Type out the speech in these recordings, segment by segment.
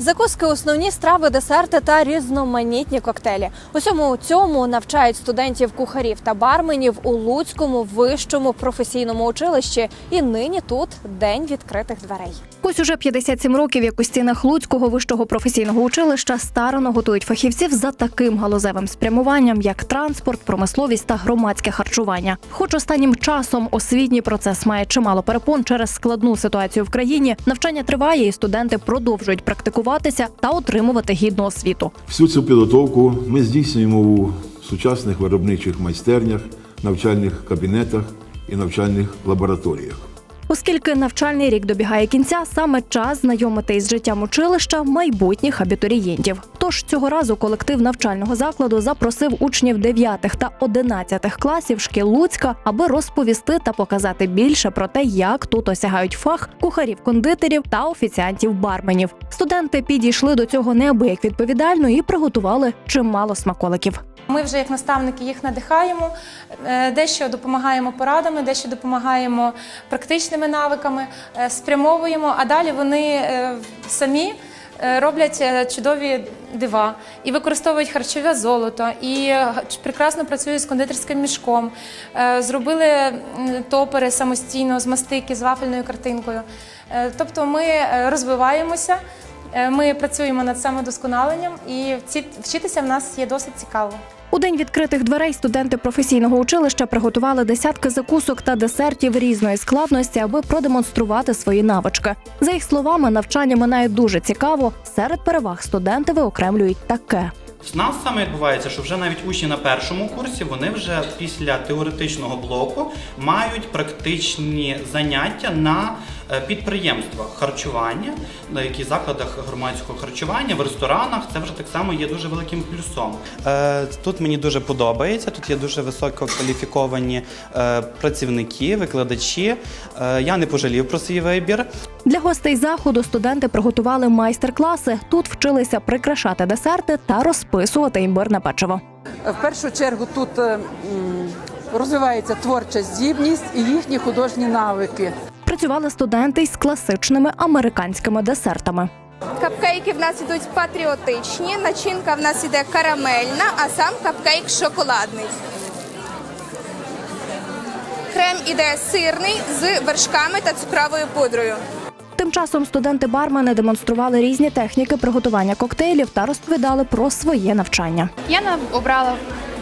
Закуски, основні страви, десерти та різноманітні коктейлі. Усьому цьому навчають студентів кухарів та барменів у Луцькому вищому професійному училищі. І нині тут день відкритих дверей. Ось уже 57 років, як у стінах Луцького вищого професійного училища старано готують фахівців за таким галузевим спрямуванням, як транспорт, промисловість та громадське харчування. Хоч останнім часом освітній процес має чимало перепон через складну ситуацію в країні. Навчання триває, і студенти продовжують практикуватися та отримувати гідну освіту. Всю цю підготовку ми здійснюємо у сучасних виробничих майстернях, навчальних кабінетах і навчальних лабораторіях. Оскільки навчальний рік добігає кінця, саме час знайомити із життям училища майбутніх абітурієнтів. Тож цього разу колектив навчального закладу запросив учнів 9 та 11 класів шкіл Луцька, аби розповісти та показати більше про те, як тут осягають фах кухарів-кондитерів та офіціантів-барменів. Студенти підійшли до цього неабияк відповідально і приготували чимало смаколиків. Ми вже як наставники їх надихаємо, е, дещо допомагаємо порадами, дещо допомагаємо практичними навиками, е, спрямовуємо, а далі вони е, самі роблять е, чудові дива і використовують харчове золото, і е, прекрасно працюють з кондитерським мішком. Е, Зробили топери самостійно з мастики, з вафельною картинкою. Е, Тобто ми е, розвиваємося. Е, Ми працюємо над самодосконаленням, і ці- вчитися в нас є досить цікаво. У день відкритих дверей студенти професійного училища приготували десятки закусок та десертів різної складності, аби продемонструвати свої навички. За їх словами, навчання минає дуже цікаво. Серед переваг студенти виокремлюють таке. В нас саме відбувається, що вже навіть учні на першому курсі вони вже після теоретичного блоку мають практичні заняття на е, підприємствах харчування, на яких закладах громадського харчування, в ресторанах. Це вже так само є дуже великим плюсом. Е, Тут мені дуже подобається. Тут є дуже висококваліфіковані е, працівники, викладачі. Я не пожалів про свій вибір. Для гостей заходу студенти приготували майстер-класи. Тут вчилися прикрашати десерти та розписувати імбирне печиво. В першу чергу тут розвивається творча здібність і їхні художні навики. Працювали студенти із класичними американськими десертами. Капкейки в нас ідуть патріотичні, начинка в нас іде карамельна, а сам капкейк шоколадний. Крем іде сирний з вершками та цукровою пудрою. Тим часом студенти-бармени демонстрували різні техніки приготування коктейлів та розповідали про своє навчання. Я на- обрала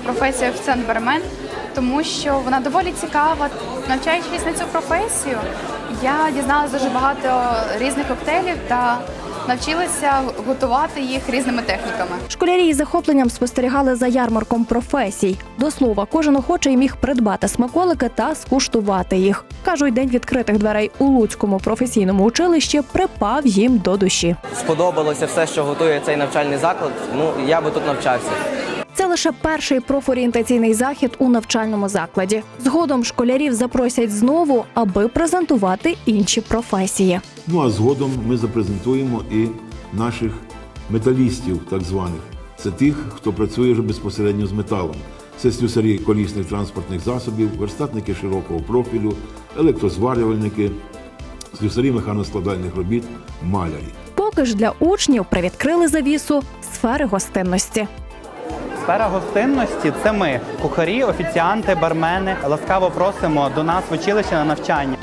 професію офіціант бармен, тому що вона доволі цікава. Навчаючись на цю професію, я дізналася дуже багато різних коктейлів та навчилася готувати їх різними техніками. Школярі із захопленням спостерігали за ярмарком професій. До слова, кожен охочий міг придбати смаколики та скуштувати їх. Кажуть, день відкритих дверей у Луцькому професійному училищі припав їм до душі. сподобалося все, що готує цей навчальний заклад. Ну я би тут навчався. Лише перший профорієнтаційний захід у навчальному закладі. Згодом школярів запросять знову, аби презентувати інші професії. Ну а згодом ми запрезентуємо і наших металістів, так званих. Це тих, хто працює вже безпосередньо з металом. Це слюсарі колісних транспортних засобів, верстатники широкого профілю, електрозварювальники, слюсарі механоскладальних робіт, малярі. Поки ж для учнів привідкрили завісу сфери гостинності. Сфера гостинності це ми, кухарі, офіціанти, бармени. Ласкаво просимо до нас в училище на навчання.